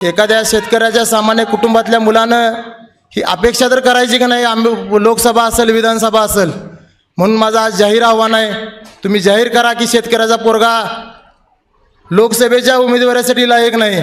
एखाद्या शेतकऱ्याच्या सामान्य कुटुंबातल्या मुलानं ही अपेक्षा तर करायची का नाही? आम्ही लोकसभा असेल विधानसभा असेल. म्हणून माझं आज जाहीर आव्हान आहे तुम्ही जाहीर करा की शेतकऱ्याचा पोरगा लोकसभेच्या उमेदवारीसाठी लायक नाही.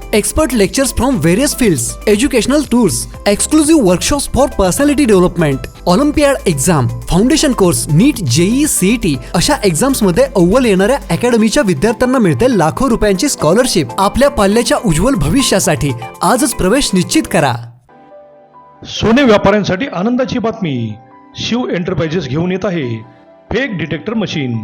Expert lectures from various fields, educational tours exclusive workshops for personality development olympiad exam foundation course NEET JEE CET अशा एक्झाम्समध्ये अव्वल येणाऱ्या अकॅडमीच्या विद्यार्थ्यांना मिळते लाखो रुपयांची स्कॉलरशिप आपल्या पाल्याच्या उज्ज्वल भविष्यासाठी आजच प्रवेश निश्चित करा. सोने व्यापाऱ्यांसाठी आनंदाची बातमी. शिव एंटरप्राइजेस घेऊन येत आहे. फेक डिटेक्टर मशीन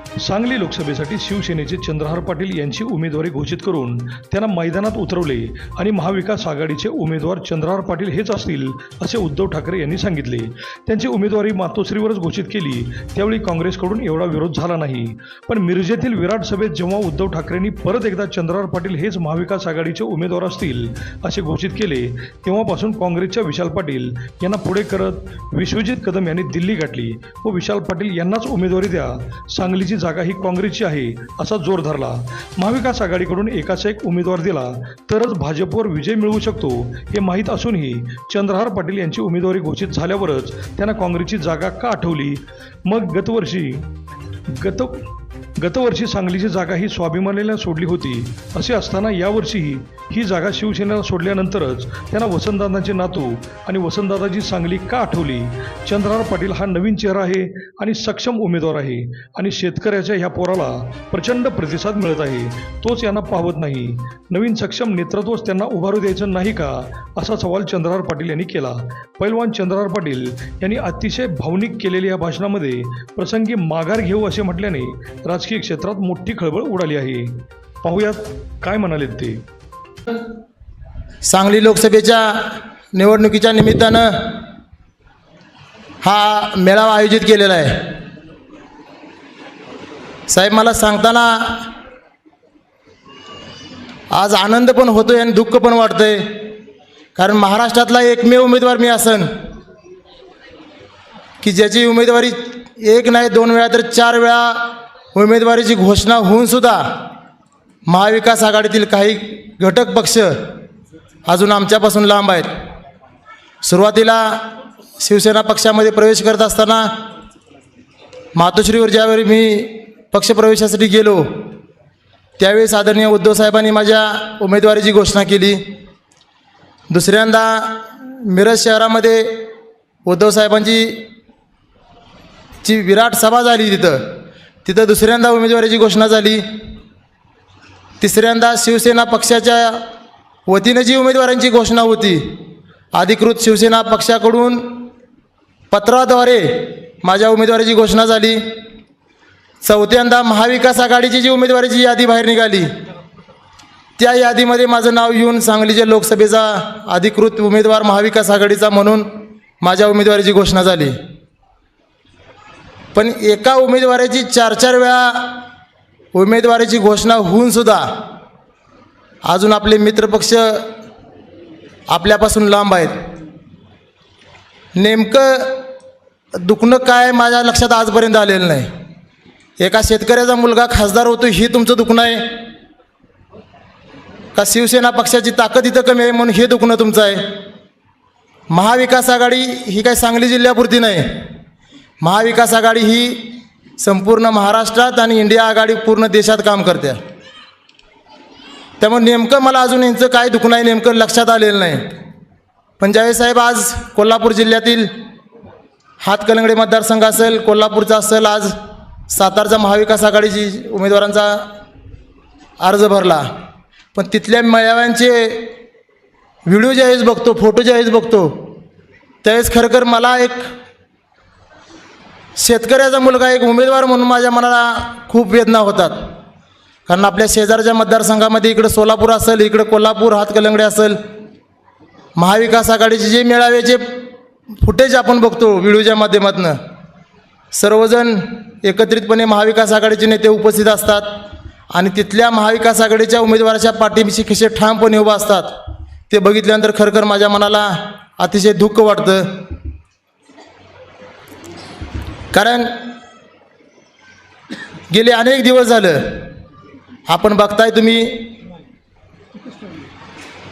सांगली लोकसभेसाठी शिवसेनेचे चंद्रहार पाटील यांची उमेदवारी घोषित करून त्यांना मैदानात उतरवले आणि महाविकास आघाडीचे उमेदवार चंद्रहार पाटील हेच असतील असे उद्धव ठाकरे यांनी सांगितले. त्यांची उमेदवारी मातोश्रीवरच घोषित केली. त्यावेळी काँग्रेसकडून एवढा विरोध झाला नाही. पण मिरजेतील विराट सभेत जेव्हा उद्धव ठाकरेंनी परत एकदा चंद्रहार पाटील हेच महाविकास आघाडीचे उमेदवार असतील असे घोषित केले तेव्हापासून काँग्रेसच्या विशाल पाटील यांना पुढे करत विश्वजित कदम यांनी दिल्ली गाठली व विशाल पाटील यांनाच उमेदवारी द्या. सांगलीची जागा ही काँग्रेसची आहे असा जोर धरला. महाविकास आघाडीकडून एकाचा एक उमेदवार दिला तरच भाजपवर विजय मिळवू शकतो हे माहीत असूनही चंद्रहार पाटील यांची उमेदवारी घोषित झाल्यावरच त्यांना काँग्रेसची जागा का आठवली? मग गतवर्षी गत गतवर्षी सांगलीची जागा ही स्वाभिमानीला सोडली होती. असे असताना यावर्षीही ही जागा शिवसेनेला सोडल्यानंतरच त्यांना वसंतदादांचे नातू आणि वसंतदादाची सांगली का आठवली? चंद्रार पाटील हा नवीन चेहरा आहे आणि सक्षम उमेदवार आहे आणि शेतकऱ्याच्या ह्या पोराला प्रचंड प्रतिसाद मिळत आहे. तोच यांना पाहवत नाही. नवीन सक्षम नेतृत्वच त्यांना उभारू द्यायचं नाही का? असा सवाल चंद्रहार पाटील यांनी केला. पैलवान चंद्रहार पाटील यांनी अतिशय भावनिक केलेल्या या भाषणामध्ये प्रसंगी माघार घेऊ असे म्हटल्याने राज राजकीय क्षेत्रात मोठी खळबळ उडाली आहे. पाहूयात काय म्हणालेत ते. सांगली लोकसभेच्या निवडणुकीच्या निमित्तानं हा मेळावा आयोजित केलेला आहे. साहेब मला सांगताना आज आनंद पण होतोय आणि दुःख पण वाटतंय. कारण महाराष्ट्रातला एकमेव उमेदवार मी असन की ज्याची उमेदवारी एक नाही दोन वेळा तर चार वेळा उमेदवारीची घोषणा होऊन सुद्धा महाविकास आघाडीतील काही घटक पक्ष अजून आमच्यापासून लांब आहेत. सुरुवातीला शिवसेना पक्षामध्ये प्रवेश करत असताना मातोश्रीवर ज्यावेळी मी पक्षप्रवेशासाठी गेलो त्यावेळेस आदरणीय उद्धव साहेबांनी माझ्या उमेदवारीची घोषणा केली. दुसऱ्यांदा मिरज शहरामध्ये उद्धव साहेबांची ची विराट सभा झाली तिथं. तिथं दुसऱ्यांदा उमेदवाराची घोषणा झाली. तिसऱ्यांदा शिवसेना पक्षाच्या वतीनं जी उमेदवारांची घोषणा होती अधिकृत शिवसेना पक्षाकडून पत्राद्वारे माझ्या उमेदवाराची घोषणा झाली. चौथ्यांदा महाविकास आघाडीची जी उमेदवारीची यादी बाहेर निघाली त्या यादीमध्ये माझं नाव येऊन सांगलीच्या लोकसभेचा अधिकृत उमेदवार महाविकास आघाडीचा म्हणून माझ्या उमेदवारीची घोषणा झाली. पण एका उमेदवाराची चार चार वेळा उमेदवारीची घोषणा होऊन सुद्धा अजून आपले मित्रपक्ष आपल्यापासून लांब आहेत. नेमकं दुखणं काय माझ्या लक्षात आजपर्यंत आलेलं नाही. एका शेतकऱ्याचा मुलगा खासदार होतो हे तुमचं दुखणं आहे? का शिवसेना पक्षाची ताकद इथं कमी आहे म्हणून हे दुखणं तुमचं आहे? महाविकास आघाडी ही काही सांगली जिल्ह्यापुरती नाही. महाविकास आघाडी ही संपूर्ण महाराष्ट्रात आणि इंडिया आघाडी पूर्ण देशात काम करते. त्यामुळे नेमकं मला अजून यांचं काय दुखणं आहे नेमकं लक्षात आलेलं नाही. पण ज्यावेळेस साहेब आज कोल्हापूर जिल्ह्यातील हातकलंगडे मतदारसंघ असेल कोल्हापूरचा असेल आज सातारचा महाविकास आघाडीची उमेदवारांचा अर्ज भरला. पण तिथल्या मेळाव्यांचे व्हिडिओ ज्यावेळेस बघतो फोटो ज्यावेळेस बघतो त्यावेळेस खरंखर मला एक शेतकऱ्याचा मुलगा एक उमेदवार म्हणून माझ्या मनाला खूप वेदना होतात. कारण आपल्या शेजारच्या मतदारसंघामध्ये इकडं सोलापूर असेल इकडं कोल्हापूर हातकलंगडे असेल. महाविकास आघाडीचे जे मेळाव्याचे फुटेज आपण बघतो व्हिडिओच्या माध्यमातून सर्वजण एकत्रितपणे महाविकास आघाडीचे नेते उपस्थित असतात आणि तिथल्या महाविकास आघाडीच्या उमेदवाराच्या पाठीशी कसे ठामपणे उभा असतात. ते बघितल्यानंतर खरखर माझ्या मनाला अतिशय दुःख वाटतं. कारण गेले अनेक दिवस झालं आपण बघताय तुम्ही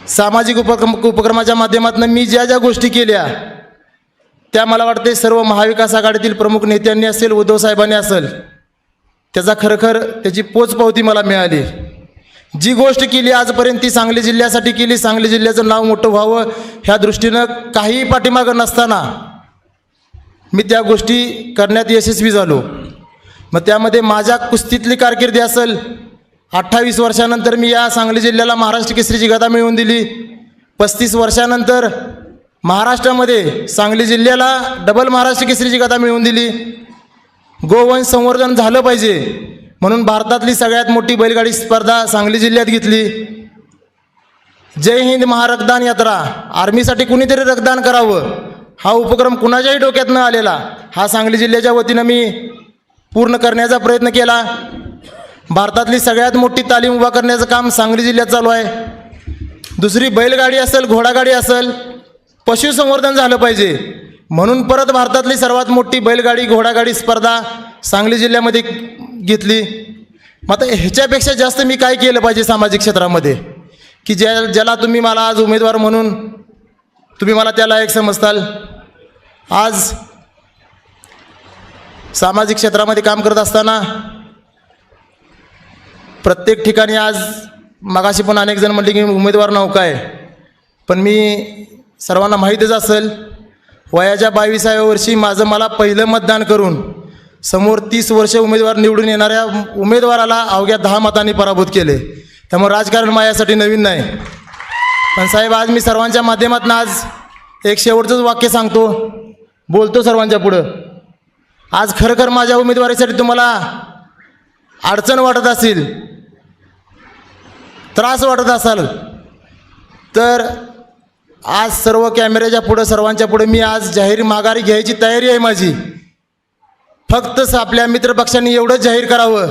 सामाजिक उपक्रम उपक्रमाच्या माध्यमातून मी ज्या ज्या गोष्टी केल्या त्या मला वाटते सर्व महाविकास आघाडीतील प्रमुख नेत्यांनी असेल उद्धवसाहेबांनी असेल त्याचा खरखर त्याची पोचपावती मला मिळाली. जी गोष्ट केली आजपर्यंत ती सांगली जिल्ह्यासाठी केली सांगली जिल्ह्याचं नाव मोठं व्हावं ह्या दृष्टीनं काहीही पाठीमागं नसताना मी त्या गोष्टी करण्यात यशस्वी झालो. मग त्यामध्ये माझ्या कुस्तीतली कारकिर्दी असेल अठ्ठावीस वर्षानंतर मी या सांगली जिल्ह्याला महाराष्ट्र केसरीची गदा मिळवून दिली. पस्तीस वर्षानंतर महाराष्ट्रामध्ये सांगली जिल्ह्याला डबल महाराष्ट्र केसरीची गदा मिळवून दिली. गोवंश संवर्धन झालं पाहिजे म्हणून भारतातली सगळ्यात मोठी बैलगाडी स्पर्धा सांगली जिल्ह्यात घेतली. जय हिंद महारक्तदान यात्रा आर्मीसाठी कुणीतरी रक्तदान करावं? हा उपक्रम कुणाच्याही डोक्यात न आलेला हा सांगली जिल्ह्याच्या वतीनं मी पूर्ण करण्याचा प्रयत्न केला. भारतातली सगळ्यात मोठी तालीम उभा करण्याचं काम सांगली जिल्ह्यात चालू आहे. दुसरी बैलगाडी असेल घोडागाडी असेल पशुसंवर्धन झालं पाहिजे. म्हणून परत भारतातली सर्वात मोठी बैलगाडी घोडागाडी स्पर्धा सांगली जिल्ह्यामध्ये घेतली. मग आता ह्याच्यापेक्षा जास्त मी काय केलं पाहिजे सामाजिक क्षेत्रामध्ये? की ज्या ज्याला तुम्ही मला आज उमेदवार म्हणून तुम्ही मला त्याला एक समजताल? आज सामाजिक क्षेत्रामध्ये काम करत असताना प्रत्येक ठिकाणी आज मगाशी पण अनेक जण म्हणले की उमेदवार नौका आहे. पण मी सर्वांना माहीतच असेल वयाच्या बावीसाव्या वर्षी माझं मला पहिलं मतदान करून समोर तीस वर्ष उमेदवार निवडून येणाऱ्या उमेदवाराला अवघ्या दहा मतांनी पराभूत केले. त्यामुळे राजकारण माझ्यासाठी नवीन नाही. पण साहेब आज मी सर्वांच्या माध्यमातून आज एक शेवटचंच वाक्य सांगतो. बोलतो सर्वांच्या पुढं. आज खरखर माझ्या उमेदवारीसाठी तुम्हाला अडचण वाटत असेल त्रास वाटत असाल तर आज सर्व कॅमेऱ्याच्या पुढं सर्वांच्या पुढे मी आज जाहीर माघारी घ्यायची तयारी आहे माझी. फक्त आपल्या मित्रपक्षांनी एवढंच जाहीर करावं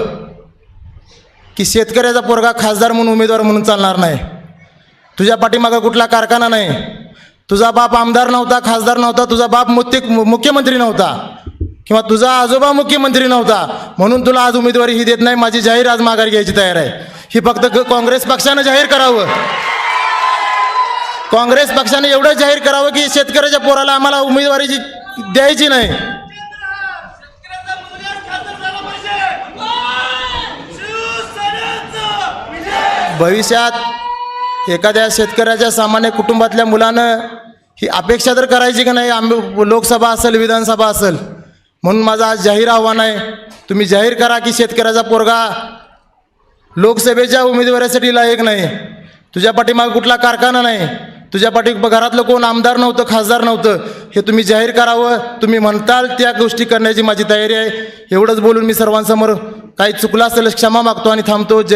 की शेतकऱ्याचा पोरगा खासदार म्हणून उमेदवार म्हणून चालणार नाही. तुझ्या पाठीमागं कुठला कारखाना नाही. तुझा बाप आमदार नव्हता खासदार नव्हता तुझा बाप मुत्य मुख्यमंत्री नव्हता. किंवा तुझा आजोबा मुख्यमंत्री नव्हता. म्हणून तुला आज उमेदवारी ही देत नाही माझी जाहीर आज माघारी घ्यायची तयार आहे. ही फक्त काँग्रेस पक्षानं जाहीर करावं. काँग्रेस पक्षाने एवढं जाहीर करावं की शेतकऱ्याच्या पोराला आम्हाला उमेदवारी द्यायची नाही. भविष्यात एखाद्या शेतकऱ्याच्या सामान्य कुटुंबातल्या मुलानं ही अपेक्षा तर करायची की नाही? आम्ही लोकसभा असेल विधानसभा असेल. म्हणून माझं आज जाहीर आव्हान आहे तुम्ही जाहीर करा की शेतकऱ्याचा पोरगा लोकसभेच्या उमेदवारीसाठी लायक नाही. तुझ्या पाठीमागे कुठला कारखाना नाही. तुझ्या पाठी घरातलं कोण आमदार नव्हतं खासदार नव्हतं. हे तुम्ही जाहीर करावं. तुम्ही म्हणताल त्या गोष्टी करण्याची माझी तयारी आहे. एवढंच बोलून मी सर्वांसमोर काही चुकलं असेल क्षमा मागतो आणि थांबतो. जय